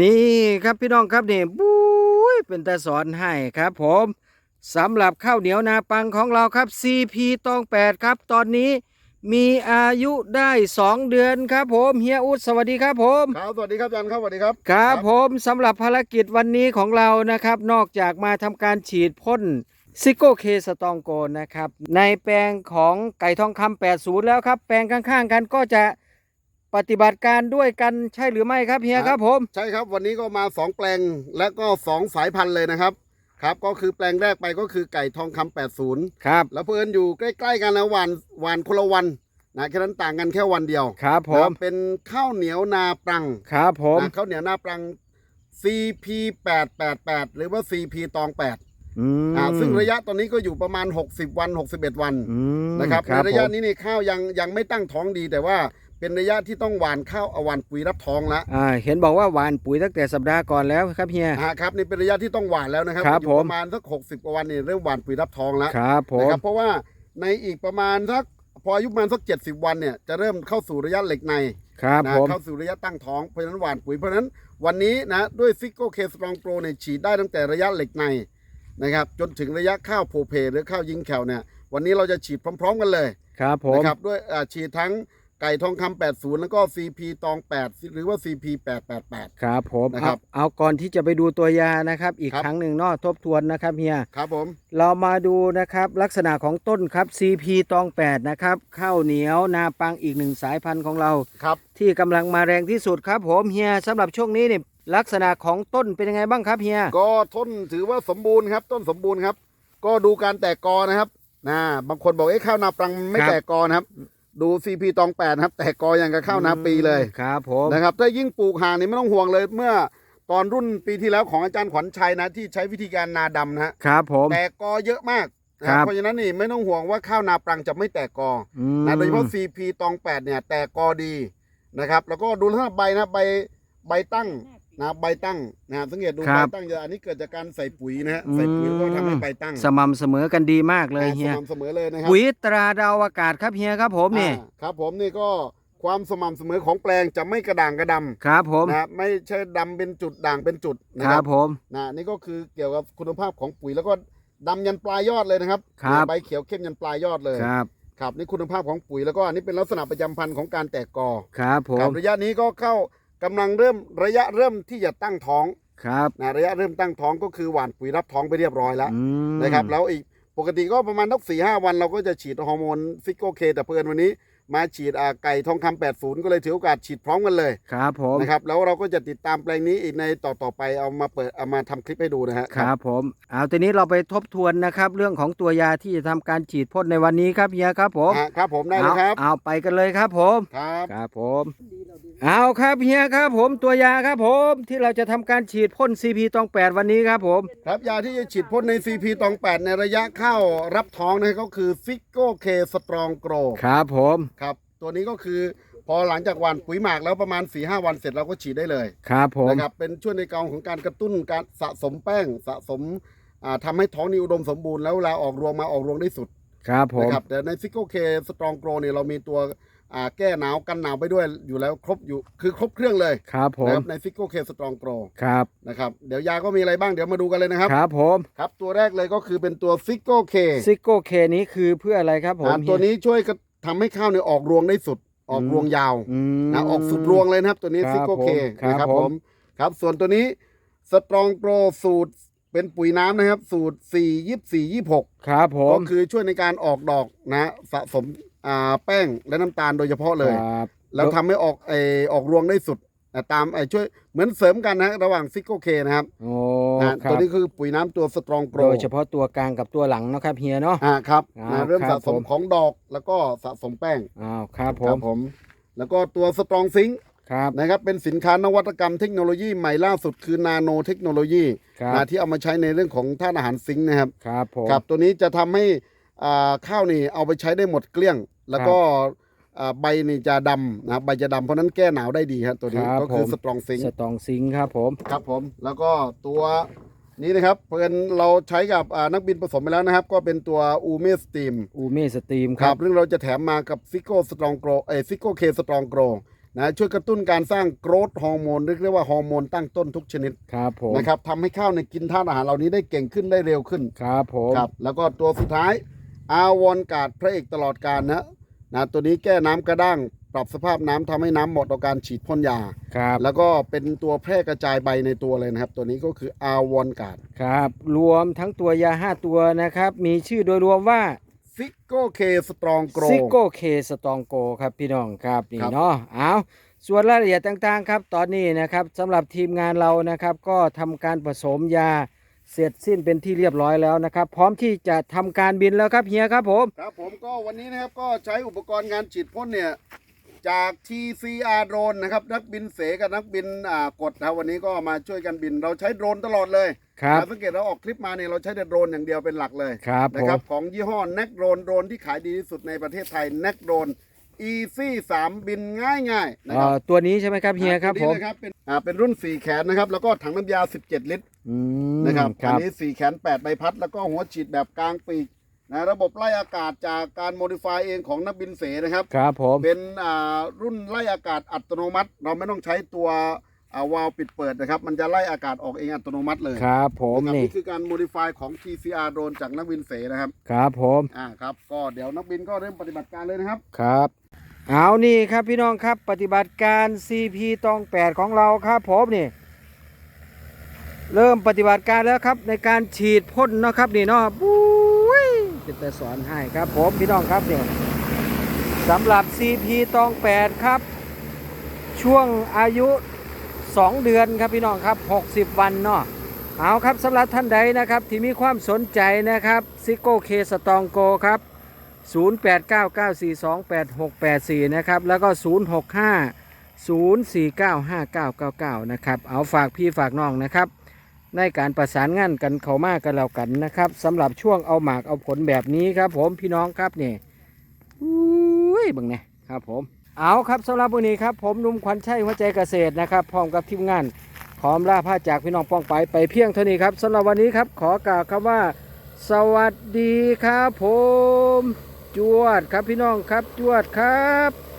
นี่ครับพี่น้องครับนี่บุ้ยเป็นแต่สอนให้ครับผมสำหรับข้าวเหนียวนาปังของเราครับ CP ตอง8ครับ ตอนนี้มีอายุได้ 2 เดือนครับผมเฮียอุดสวัสดีครับผมครับสวัสดีครับอาจารย์ครับสวัสดีครับครับผมสำหรับภารกิจวันนี้ของเรานะครับ นอกจากมาทำการฉีดพ่นซิโกเคสตองโกนนะครับ ในแปลงของไก่ทองคำ80 แล้วครับ แปลงข้างๆ กันก็จะ ปฏิบัติการด้วยกันใช่หรือไม่ครับเฮียครับผม ใช่ครับวันนี้ก็มา 2 แปลงและก็ 2 สายพันธุ์เลยนะครับครับก็คือแปลงแรกไปก็คือไก่ทองคำ80 ครับ แล้วเพื่อนอยู่ใกล้ๆกันนะหวานหวานคนละวันนะแค่นั้นต่างกันแค่วันเดียวครับผนะมเป็นข้าวเหนียวนาปรังครับผมนะข้าวเหนียวนาปรัง CP 888หรือว่า CP ตอง8อืมอ่าซึ่งระยะตอนนี้ก็อยู่ประมาณ 60 วัน 61 วันอืมนะครับในระยะผมนี้นี่ข้าวยังยังไม่ตั้งท้องดีแต่ว่า เป็นระยะที่ต้องหว่านข้าวเอาหว่านปุ๋ยรับท้องแล้วอ่าเห็นบอกว่าหวานปุ๋ยตั้งแต่สัปดาห์ก่อนแล้วครับเฮียอ่าครับนี่เป็นระยะที่ต้องหว่านแล้วนะครับครับอยู่ผมประมาณสัก60กว่าวันนี่เริ่มหว่านปุ๋ยรับท้องแล้วครับผนะมครับเพราะว่าในอีกประมาณสักพออายุประมาณสัก70วันเนี่ยจะเริ่มเข้าสู่ระยะเหล็กในครับนะผมเข้าสู่ระยะตั้งท้องเพราะฉะนั้นหว่านปุ๋ยเพราะฉะนั้นวันนี้นะด้วยซิโก้เคสตรองโปรเนี่ยฉีดได้ตั้งแต่ระยะเหล็กในนะครับจนถึงระยะข้าวโพเพหรือข้าวยิงแขวเนี่ยวันนี้เราจะฉีดพร้อม ๆ กันเลยครับผมนะครับด้วยอ่าฉีดทั้ง ไก่ทองคำ80แล้วก็ CP ตอง8หรือว่า CP 888ครับผมนะครับเอาเอาก่อนที่จะไปดูตัวยานะครับ อีกครับ ครั้งหนึ่งเนอะทบทวนนะครับเฮีย ครับผม เรามาดูนะครับลักษณะของต้นครับ CP ตอง 8 นะครับข้าวเหนียวนาปังอีกหนึ่งสายพันธุ์ของเรา ครับ ที่กำลังมาแรงที่สุดครับผมเฮียสำหรับช่วงนี้เนี่ยลักษณะของต้นเป็นยังไงบ้างครับเฮีย ก็ต้นถือว่าสมบูรณ์ครับ ต้นสมบูรณ์ครับ ก็ดูการแตกกอนะครับนะบางคนบอกเอ้ข้าวนาปรังไม่ครับ แตกกอนะครับ ดู CP ตอง8นะครับ แตกกออย่างกับข้าวนาปีเลยครับผมนะครับถ้ายิ่งปลูกห่างนี่ไม่ต้องห่วงเลยเมื่อตอนรุ่นปีที่แล้วของอาจารย์ขวัญชัยนะ ที่ใช้วิธีการนาดำนะฮะครับผมแตกกอเยอะมากนะครับเพราะฉะนั้นนี่ไม่ต้องห่วงว่าข้าวนาปรังจะไม่แตกกออืมนะโดยเฉพาะ CP ตอง8เนี่ยแตกกอดีนะครับ แล้วก็ดูลักษณะใบนะใบใบตั้ง นะใบตั้งนะสังเกตดูใบตั้งเยอะอันนี้เกิดจากการใส่ปุ๋ยนะฮะใส่ปุ๋ยก็ทำให้ใบตั้งสม่ำเสมอกันดีมากเลยอ่าเฮียสม่ำเสมอเลยนะครัปุ๋ยตราดาวอากาศครับเฮียครับผมนี่อ่าครับผมนี่ก็ความสม่ำเสมอของแปลงจะไม่กระด่างกระดำครับผมนะไม่ใช่ดำเป็นจุดด่างเป็นจุดนะคครัรับบผม นะนี่ก็คือเกี่ยวกับคุณภาพของปุ๋ยแล้วก็ดำยันปลายยอดเลยนะครับครับ ใบเขียวเข้มยันปลายยอดเลยครับครับนี่คุณภาพของปุ๋ยแล้วก็อันนี้เป็นลักษณะประจำพันธุ์ของการแตกกอครับผครัม บระยะนี้ก็เข้า กำลังเริ่มระยะเริ่มที่จะตั้งท้องครับ นะระยะเริ่มตั้งท้องก็คือหว่านปุ๋ยรับท้องไปเรียบร้อยแล้วอืม นะครับแล้วอีกปกติก็ประมาณนักสี่ห้าวันเราก็จะฉีดฮอร์โมนฟิกโกเค แต่เพื่อนวันนี้ มาฉีดอ่าไก่ทองคำ80 ก็เลยถือโอกาสฉีดพร้อมกันเลยครับผมนะครับแล้วเราก็จะติดตามแปลงนี้อีกในต่อต่อๆไปเอามาเปิดเอามาทำคลิปให้ดูนะฮะครับผมเอาทีนี้เราไปทบทวนนะครับ เรื่องของตัวยาที่จะทำการฉีดพ่นในวันนี้ครับเฮียครับผมอะครับผมได้เลยครับเอาเอาไปกันเลยครับผมครับครับผมเอาครับเฮียครับผมตัวยาครับผมที่เราจะทำการฉีดพ่น CP ตอง 8 วันนี้ครับผมครับยาที่จะฉีดพ่นใน CP ตอง 8 ในระยะเข้ารับท้องนะก็คือฟิกโกเคสตรองโกรครับผมครับ ตัวนี้ก็คือพอหลังจากหว่านปุ๋ยหมากแล้วประมาณ4-5วันเสร็จเราก็ฉีดได้เลยครับผม นะครับเป็นช่วยในกองของการกระตุ้นการสะสมแป้งสะสมอ่าทำให้ท้องนี่อุดมสมบูรณ์แล้วเวลาออกรวงมาออกรวงได้สุดครับผม นะครับแต่ในฟิกโกเคสตรองโกรเนี่ยเรามีตัวอ่าแก้หนาวกันหนาวไปด้วยอยู่แล้วครบอยู่คือครบเครื่องเลยครับผนะม ครับในฟิกโกเคสตรองโกรครับ นะครับเดี๋ยวยาก็มีอะไรบ้างเดี๋ยวมาดูกันเลยนะครับ ครับผม ครับตัวแรกเลยก็คือเป็นตัวฟิกโกเคซิโก้เคนี้คือเพื่ออะไรครับผมตัวนี้ช่วยกระ ทำให้ข้าวเนี่ยออกรวงได้สุด ออกรวงยาวอืมนะออกสุดรวงเลยนะครับ ตัวนี้ครับฟิกโกเคผมครับนะครับผมผมครับส่วนตัวนี้สตรองโปรสูตรเป็นปุ๋ยน้ำนะครับ สูตร 4 24 26 ครับผก็มคือช่วยในการออกดอกนะสะสมอ่าแป้งและน้ำตาลโดยเฉพาะเลยครับแล้วทำให้ออกไอออกรวงได้สุดนะ ตามไอช่วยเหมือนเสริมกันนะระหว่างฟิกโกเคนะครับโอ้นะครับตัวนี้คือปุ๋ยน้ำตัวสตรองโปรโดยเฉพาะตัวกลางกับตัวหลังเนาะครับเฮียเนาะ อ่าครับอ่านะเริ่มครัสะบสมผม ของดอกแล้วก็สะสมแป้งอ้าวครับผครัมบผม แล้วก็ตัวสตรองซิงครับนะครับเป็นสินค้านวัตกรรมเทคโนโลยีใหม่ล่าสุดคือนาโนเทคโนโลยีครับนะที่เอามาใช้ในเรื่องของธาตุอาหารซิงค์นะครับ ครับผม ครับตัวนี้จะทำให้อ่าข้าวนี่เอาไปใช้ได้หมดเกลี้ยง แล้วก็ อ่าใบนี่จะดำนะครับใบจะดำเพราะฉะนั้นแก้หนาวได้ดีครับตัวนี้ครับก็คือผม สตรองซิงค์สตองซิงค์ครับผมครับผมแล้วก็ตัวนี้นะครับเพื่อนเราใช้กับอ่านักบินผสมไปแล้วนะครับ ก็เป็นตัวอูเมสตีม อูเมสตรีมคครัรับบซึ่งเราจะแถมมากับฟิโก้สตรองโกรเอฟิโก้เคสตรองโกรนะช่วยกระตุ้นการสร้างโกรทฮอร์โมนหรือเรียกว่าฮอร์โมนตั้งต้นทุกชนิดครับผมนะครับทำให้ข้าวในยกินธาตุอาหารเหล่านี้ได้เก่งขึ้นได้เร็วขึ้นครับผม ครับแล้วก็ตัวสุดท้ายอาวอนการ์ดพระเอกตลอดการนะ นะตัวนี้แก้น้ำกระด้าง ปรับสภาพน้ำทำให้น้ำเหมาะต่อการฉีดพ่นยา ครับแล้วก็เป็นตัวแพร่กระจายใบในตัวเลยนะครับ ตัวนี้ก็คืออาวอนการ์ดครับ รวมทั้งตัวยา 5 ตัวนะครับ มีชื่อโดยรวมว่าซิโกเคสตรองโกร ซิโกเคสตองโกครับพี่น้องครับนี่ครับ เนาะเอาส่วนรายละเอียดต่างๆครับ ตอนนี้นะครับสำหรับทีมงานเรานะครับ ก็ทำการผสมยา เสร็จสิ้นเป็นที่เรียบร้อยแล้วนะครับ พร้อมที่จะทำการบินแล้วครับเฮียครับผม ครับผมก็วันนี้นะครับก็ใช้อุปกรณ์งานฉีดพ่นเนี่ย จาก TCR โดรนนะครับ นักบินเสกับนักบินอ่ากดนะครับวันนี้ก็มาช่วยกันบิน เราใช้โดรนตลอดเลยครับ นะสังเกตเราออกคลิปมาเนี่ยเราใช้แต่โดรนอย่างเดียวเป็นหลักเลยครับนะผครัมบของยี่ห้อ n น c โดรนโดรนที่ขายดีที่สุดในประเทศไทย n น c โดรน Easy 3บินง่ายๆนะเอ่ครัอตัวนี้ใช่ไหมครับเฮียครับตัวผนี้มเลยครับเป็นอ่าเป็นรุ่น4แขนนะครับ แล้วก็ถังน้ำยา 17 ลิตรอืมนะครับคอัรับ นี้4แขน 8 ใบพัด แล้วก็หัวฉีดแบบกลางปีกนะระบบไล่อากาศจากการโมดิฟายเองของนักบินเสนะครับ ครับผม เป็นอ่ารุ่นไล่อากาศอัตโนมัติ เราไม่ต้องใช้ตัวอ่าวาล์วปิดเปิดนะครับ มันจะไล่อากาศออกเองอัตโนมัติเลยครับผมนะครับนี่ นี่คือการโมดิฟายของ TCR โดรนจากนักบินเสนะครับ ครับผม อ่าครับ ก็เดี๋ยวนักบินก็เริ่มปฏิบัติการเลยนะครับ ครับ เอานี่ครับพี่น้องครับปฏิบัติการ CP ตองแปดของเราครับผมนี่ เริ่มปฏิบัติการแล้วครับในการฉีดพ่นเนาะครับนี่เนาะบุ้ยจะแต่สอนให้ครับผมพี่น้องครับเนี่ยสำหรับ CP ตองแปดครับ ช่วงอายุ 2 เดือนครับพี่น้องครับ 60 วันเนาะเอาครับสำหรับท่านใดนะครับ ที่มีความสนใจนะครับซิโก้เคสตองโกครับ 0899428684 นะครับ แล้วก็ 065 0495999 นะครับ เอาฝากพี่ฝากน้องนะครับ ในการประสานงานกันเขามากกันแล้วกันนะครับสำหรับช่วงเอาหมากเอาผลแบบนี้ครับผมพี่น้องครับนี่อุ้ยบังเนี่ยครับผมเอาครับสำหรับวันนี้ครับผมนุ่มขวัญชัยหัวใจเกษตรนะครับ พร้อมกับทีมงานขอมลาผ้าจากพี่น้องป้องไปไปเพียงเท่านี้ครับสำหรับวันนี้ครับขอกล่าวคำว่า สวัสดีครับผม จวดครับพี่น้องครับจวดครับ